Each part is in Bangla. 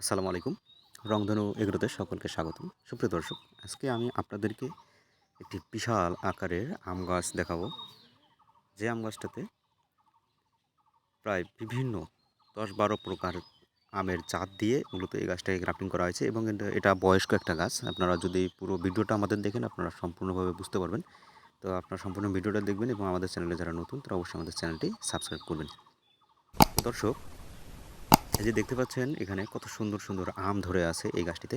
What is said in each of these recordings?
আসসালামু আলাইকুম। রংধনু এগুলোতে সকলকে স্বাগতম। সুপ্রিয় দর্শক, আজকে আমি আপনাদেরকে একটি বিশাল আকারের আম গাছ দেখাবো। যে আম গাছটাতে প্রায় বিভিন্ন দশ বারো প্রকার আমের জাত দিয়ে মূলত এই গাছটাকে গ্রাফটিং করা হয়েছে এবং এটা- বয়স্ক একটা গাছ। আপনারা যদি পুরো ভিডিওটা আমাদের দেখেন, আপনারা সম্পূর্ণভাবে বুঝতে পারবেন। তো আপনারা সম্পূর্ণ ভিডিওটা দেখবেন এবং আমাদের চ্যানেলে যারা নতুন, তারা অবশ্যই আমাদের চ্যানেলটি সাবস্ক্রাইব করবেন। দর্শক এই যে দেখতে পাচ্ছেন, এখানে কত সুন্দর সুন্দর আম ধরে আছে এই গাছটিতে।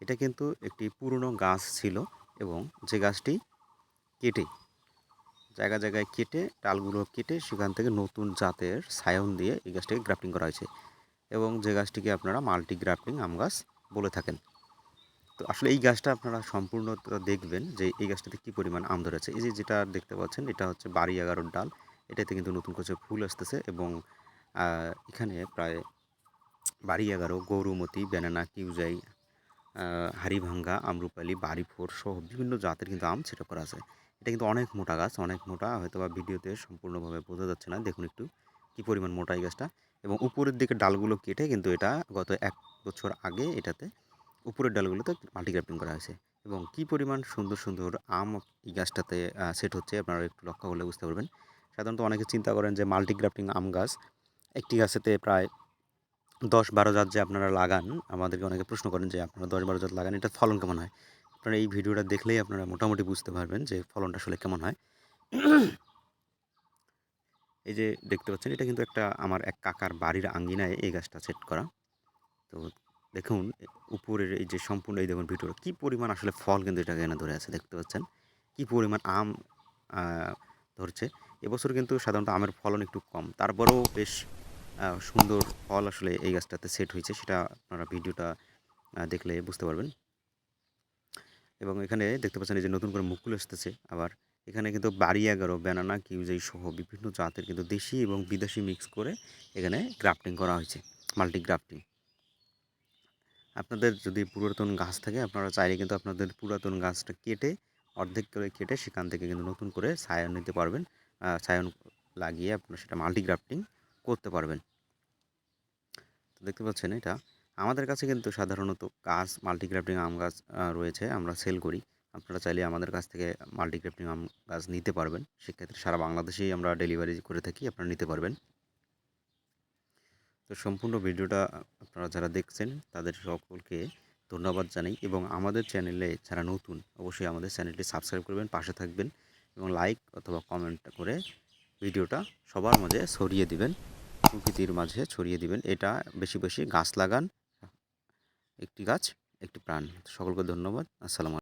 এটা কিন্তু একটি পুরনো গাছ ছিল এবং যে গাছটি কেটে, জায়গা জায়গায় কেটে, ডালগুলো কেটে সেখান থেকে নতুন জাতের সায়ন দিয়ে এই গাছটিকে গ্রাফটিং করা হয়েছে এবং যে গাছটিকে আপনারা মাল্টি গ্রাফটিং আম গাছ বলে থাকেন। তো আসলে এই গাছটা আপনারা সম্পূর্ণ দেখবেন যে এই গাছটাতে কী পরিমাণ আম ধরেছে। এই যে যেটা দেখতে পাচ্ছেন, এটা হচ্ছে বাড়ি এগারোর ডাল। এটাতে কিন্তু নতুন করে ফুল আসতেছে এবং এখানে প্রায় বাড়ি এগারো, গৌরমতি ব্যানানা কিউজাই হাড়িভাঙ্গা, আমরুপালি বাড়ি ফোর সহ বিভিন্ন জাতের কিন্তু আম সেটা করা আছে এটা কিন্তু অনেক মোটা গাছ, অনেক মোটা হয়তো বা ভিডিওতে সম্পূর্ণভাবে বোঝা যাচ্ছে না। দেখুন একটু কী পরিমাণ মোটা এই গাছটা। এবং উপরের দিকে ডালগুলো কেটে কিন্তু এটা গত এক বছর আগে এটাতে উপরের ডালগুলোতে মাল্টিগ্রাফটিং করা হয়েছে। এবং কী পরিমাণ সুন্দর সুন্দর আম এই গাছটাতে সেট হচ্ছে আপনারা একটু লক্ষ্য করলে বুঝতে পারবেন। সাধারণত অনেকে চিন্তা করেন যে মাল্টিগ্রাফটিং আম গাছ একটি গাছেতে প্রায় দশ বারো জাত যে আপনারা লাগান, আমাদেরকে অনেকে প্রশ্ন করেন যে আপনারা দশ বারো জাত লাগান এটা ফলন কেমন হয়? আপনারা এই ভিডিওটা দেখলেই আপনারা মোটামুটি বুঝতে পারবেন যে ফলনটা আসলে কেমন হয়। এই যে দেখতে পাচ্ছেন, এটা কিন্তু একটা আমার এক কাকার বাড়ির আঙ্গিনায় এই গাছটা সেট করা। তো দেখুন উপরের এই যে সম্পূর্ণ এই দেখুন ভিডিওটা, কী পরিমাণ আসলে ফল কিন্তু এটা এখানে ধরে আছে, দেখতে পাচ্ছেন? কী পরিমাণ আম ধরছে? এবছর কিন্তু সাধারণত আমের ফলন একটু কম, তারপরেও বেশ সুন্দর ফল আসলে এই গাছটাতে সেট হয়েছে, সেটা আপনারা ভিডিওটা দেখলে বুঝতে পারবেন। এবং এখানে দেখতে পাচ্ছেন এই যে নতুন করে মুকুল আসতেছে, আবার এখানে কিন্তু বাড়ি এগারো ব্যানানা, কিউজাই সহ বিভিন্ন জাতের কিন্তু দেশি এবং বিদেশি মিক্স করে এখানে গ্রাফটিং করা হয়েছে মাল্টি গ্রাফটিং আপনাদের যদি পুরাতন গাছ থাকে, আপনারা চাইলে কিন্তু আপনাদের পুরাতন গাছটা কেটে, অর্ধেক করে কেটে সেখান থেকে কিন্তু নতুন করে সায়ন নিতে পারবেন। সায়ন লাগিয়ে আপনারা সেটা মাল্টি গ্রাফটিং করতে পারবেন। দেখতে পাচ্ছেন এটা। আমাদের কাছে কিন্তু সাধারণত গাছ মাল্টিগ্রাফটিং আম গাছ রয়েছে, আমরা সেল করি। আপনারা চাইলে আমাদের কাছ থেকে মাল্টিগ্রাফটিং আম গাছ নিতে পারবেন। সেক্ষেত্রে সারা বাংলাদেশেই আমরা ডেলিভারি করে থাকি, আপনারা নিতে পারবেন। তো সম্পূর্ণ ভিডিওটা আপনারা যারা দেখছেন, তাদের সকলকে ধন্যবাদ জানাই এবং আমাদের চ্যানেলে যারা নতুন, অবশ্যই আমাদের চ্যানেলটি সাবস্ক্রাইব করবেন, পাশে থাকবেন এবং লাইক অথবা কমেন্ট করে ভিডিওটা সবার মাঝে ছড়িয়ে দিবেন। প্রকৃতির মাঝে ছড়িয়ে দিবেন। এটা বেশি বেশি গাছ লাগান। একটি গাছ, একটি প্রাণ। সকলকে ধন্যবাদ। আসসালামু